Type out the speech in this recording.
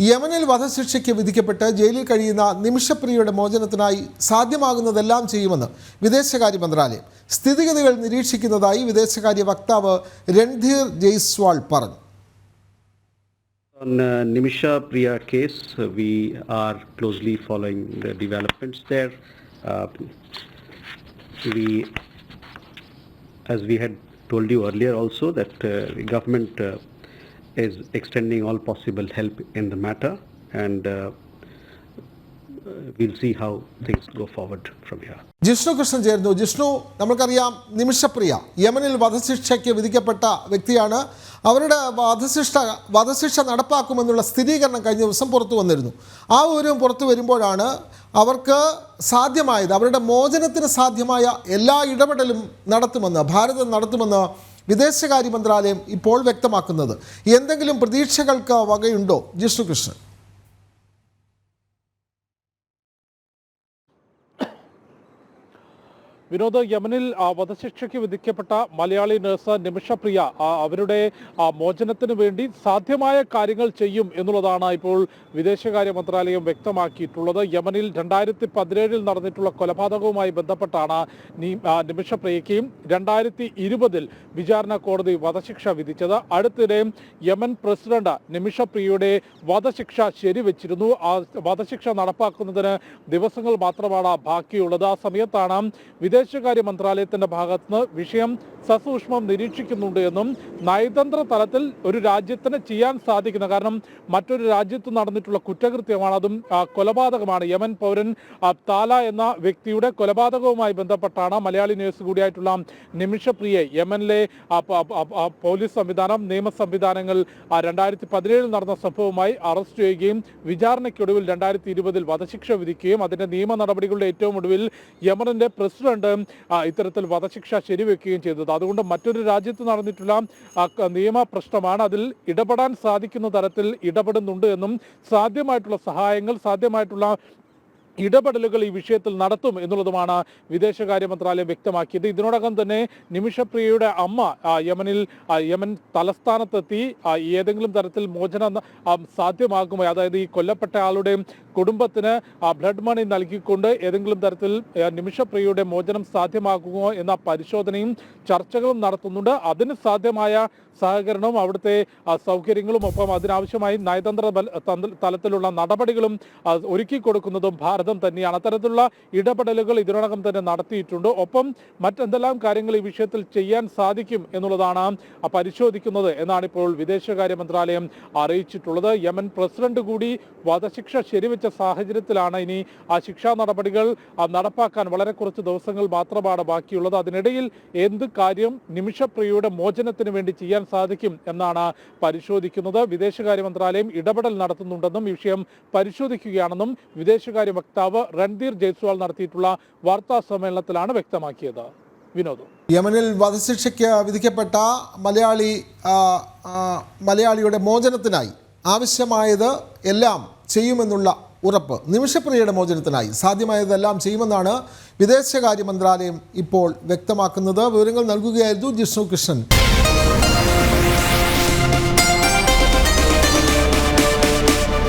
യമനിൽ വധശിക്ഷയ്ക്ക് വിധിക്കപ്പെട്ട് ജയിലിൽ കഴിയുന്ന നിമിഷപ്രിയയുടെ മോചനത്തിനായി സാധ്യമാകുന്നതെല്ലാം ചെയ്യുമെന്ന് വിദേശകാര്യ മന്ത്രാലയം. സ്ഥിതിഗതികൾ നിരീക്ഷിക്കുന്നതായി വിദേശകാര്യ വക്താവ് രൺധീർ ജയ്സ്വാൾ പറഞ്ഞു. Nimisha Priya case we are closely following the developments there we as we had told you earlier also that government is extending all possible help in the matter, and uh, we'll see how things go forward from here. Jishnu Krishnan ചേരുന്നു. ജിഷ്ണു നമുക്കറിയാം നിമിഷപ്രിയ യമനിൽ വധശിക്ഷയ്ക്ക് വിധിക്കപ്പെട്ട വ്യക്തിയാണ്. അവരുടെ വധശിക്ഷ വധശിക്ഷ നടപ്പാക്കുമെന്നുള്ള സ്ഥിരീകരണം കഴിഞ്ഞ ദിവസം പുറത്തു വന്നിരുന്നു. ആ വിവരം പുറത്തു വരുമ്പോഴാണ് അവർക്ക് സാധ്യമായത്. അവരുടെ മോചനത്തിന് സാധ്യമായ എല്ലാ ഇടപെടലും നടത്തുമെന്ന് ഭാരതം നടത്തുമെന്ന് വിദേശകാര്യ മന്ത്രാലയം ഇപ്പോൾ വ്യക്തമാക്കുന്നത്. എന്തെങ്കിലും പ്രതീക്ഷകൾക്ക് വകയുണ്ടോ? ജിഷ്ണു വിനോദ് യമനിൽ വധശിക്ഷയ്ക്ക് വിധിക്കപ്പെട്ട മലയാളി നഴ്സ് നിമിഷപ്രിയ അവരുടെ മോചനത്തിന് വേണ്ടി സാധ്യമായ കാര്യങ്ങൾ ചെയ്യും എന്നുള്ളതാണ് ഇപ്പോൾ വിദേശകാര്യ മന്ത്രാലയം വ്യക്തമാക്കിയിട്ടുള്ളത്. യമനിൽ രണ്ടായിരത്തി പതിനേഴിൽ നടന്നിട്ടുള്ള കൊലപാതകവുമായി ബന്ധപ്പെട്ടാണ് നിമിഷപ്രിയയ്ക്കും രണ്ടായിരത്തി ഇരുപതിൽ വിചാരണ കോടതി വധശിക്ഷ വിധിച്ചത്. അടുത്തിടെ യമൻ പ്രസിഡന്റ് നിമിഷപ്രിയയുടെ വധശിക്ഷ ശരിവെച്ചിരുന്നു. ആ വധശിക്ഷ നടപ്പാക്കുന്നതിന് ദിവസങ്ങൾ മാത്രമാണ് ബാക്കിയുള്ളത്. ആ സമയത്താണ് വിദേശകാര്യ മന്ത്രാലയത്തിന്റെ ഭാഗത്തുനിന്ന് വിഷയം സസൂക്ഷ്മം നിരീക്ഷിക്കുന്നുണ്ട് എന്നും നയതന്ത്ര തലത്തിൽ ഒരു രാജ്യത്തിന് ചെയ്യാൻ സാധിക്കുന്ന കാരണം മറ്റൊരു രാജ്യത്ത് നടന്നിട്ടുള്ള കുറ്റകൃത്യമാണ് അതും കൊലപാതകമാണ്. യമൻ പൗരൻ താല എന്ന വ്യക്തിയുടെ കൊലപാതകവുമായി ബന്ധപ്പെട്ടാണ് മലയാളി ന്യൂസ് കൂടിയായിട്ടുള്ള നിമിഷപ്രിയെ യമനിലെ പോലീസ് സംവിധാനം നിയമ സംവിധാനങ്ങൾ രണ്ടായിരത്തി പതിനേഴിൽ നടന്ന സംഭവവുമായി അറസ്റ്റ് ചെയ്യുകയും വിചാരണയ്ക്കൊടുവിൽ രണ്ടായിരത്തി ഇരുപതിൽ വധശിക്ഷ വിധിക്കുകയും അതിന്റെ നിയമ നടപടികളുടെ ഏറ്റവും ഒടുവിൽ യമനിന്റെ പ്രസിഡന്റ് ഇത്തരത്തിൽ വധശിക്ഷ ശരിവെക്കുകയും ചെയ്തത് അതുകൊണ്ട് മറ്റൊരു രാജ്യത്ത് നടന്നിട്ടുള്ള നിയമ പ്രശ്നമാണ്. അതിൽ ഇടപെടാൻ സാധിക്കുന്ന തരത്തിൽ ഇടപെടുന്നുണ്ട് എന്നും സാധ്യമായിട്ടുള്ള സഹായങ്ങൾ സാധ്യമായിട്ടുള്ള ഇടപെടലുകൾ ഈ വിഷയത്തിൽ നടത്തും എന്നുള്ളതുമാണ് വിദേശകാര്യ മന്ത്രാലയം വ്യക്തമാക്കിയത്. ഇതിനോടകം തന്നെ നിമിഷപ്രിയയുടെ അമ്മ യമനിൽ യമൻ തലസ്ഥാനത്തെത്തി ഏതെങ്കിലും തരത്തിൽ മോചനം സാധ്യമാകുമോ? അതായത് ഈ കൊല്ലപ്പെട്ട ആളുടെ കുടുംബത്തിന് ബ്ലഡ് മണി നൽകിക്കൊണ്ട് ഏതെങ്കിലും തരത്തിൽ നിമിഷപ്രിയയുടെ മോചനം സാധ്യമാകുമോ എന്ന പരിശോധനയും ചർച്ചകളും നടത്തുന്നുണ്ട്. അതിന് സാധ്യമായ സഹകരണവും അവിടുത്തെ സൗകര്യങ്ങളും ഒപ്പം അതിനാവശ്യമായി നയതന്ത്ര തലത്തിലുള്ള നടപടികളും ഒരുക്കി കൊടുക്കുന്നതും ഭാരതം തന്നെയാണ്. അത്തരത്തിലുള്ള ഇടപെടലുകൾ ഇതിനോടകം തന്നെ നടത്തിയിട്ടുണ്ട്. ഒപ്പം മറ്റെന്തെല്ലാം കാര്യങ്ങൾ ഈ വിഷയത്തിൽ ചെയ്യാൻ സാധിക്കും എന്നുള്ളതാണ് പരിശോധിക്കുന്നത് എന്നാണ് ഇപ്പോൾ വിദേശകാര്യ മന്ത്രാലയം അറിയിച്ചിട്ടുള്ളത്. യമൻ പ്രസിഡന്റ് കൂടി വധശിക്ഷ ശരിവെച്ച സാഹചര്യത്തിലാണ് ഇനി ആ ശിക്ഷാ നടപടികൾ നടപ്പാക്കാൻ വളരെ കുറച്ച് ദിവസങ്ങൾ മാത്രമാണ് ബാക്കിയുള്ളത്. അതിനിടയിൽ എന്ത് കാര്യം നിമിഷപ്രിയയുടെ മോചനത്തിന് വേണ്ടി ചെയ്യാൻ സാധിക്കും എന്നാണ് പരിശോധിക്കുന്നത്. വിദേശകാര്യ മന്ത്രാലയം ഇടപെടൽ നടത്തുന്നുണ്ടെന്നും ഈ വിഷയം പരിശോധിക്കുകയാണെന്നും വിദേശകാര്യ വക്താവ് രൺധീർ ജയ്സ്വാൾ നടത്തിയിട്ടുള്ള വാർത്താ സമ്മേളനത്തിലാണ് വ്യക്തമാക്കിയത്. വിനോദ്. യമനിൽ വധശിക്ഷയ്ക്ക് വിധിക്കപ്പെട്ട മലയാളി മലയാളിയുടെ മോചനത്തിനായി ആവശ്യമായത് എല്ലാം ചെയ്യുമെന്നുള്ള ഉറപ്പ് നിമിഷപ്രിയയുടെ മോചനത്തിനായി സാധ്യമായതെല്ലാം ചെയ്യുമെന്നാണ് വിദേശകാര്യ മന്ത്രാലയം ഇപ്പോൾ വ്യക്തമാക്കുന്നത്. വിവരങ്ങൾ നൽകുകയായിരുന്നു ജിഷ്ണു കൃഷ്ണൻ.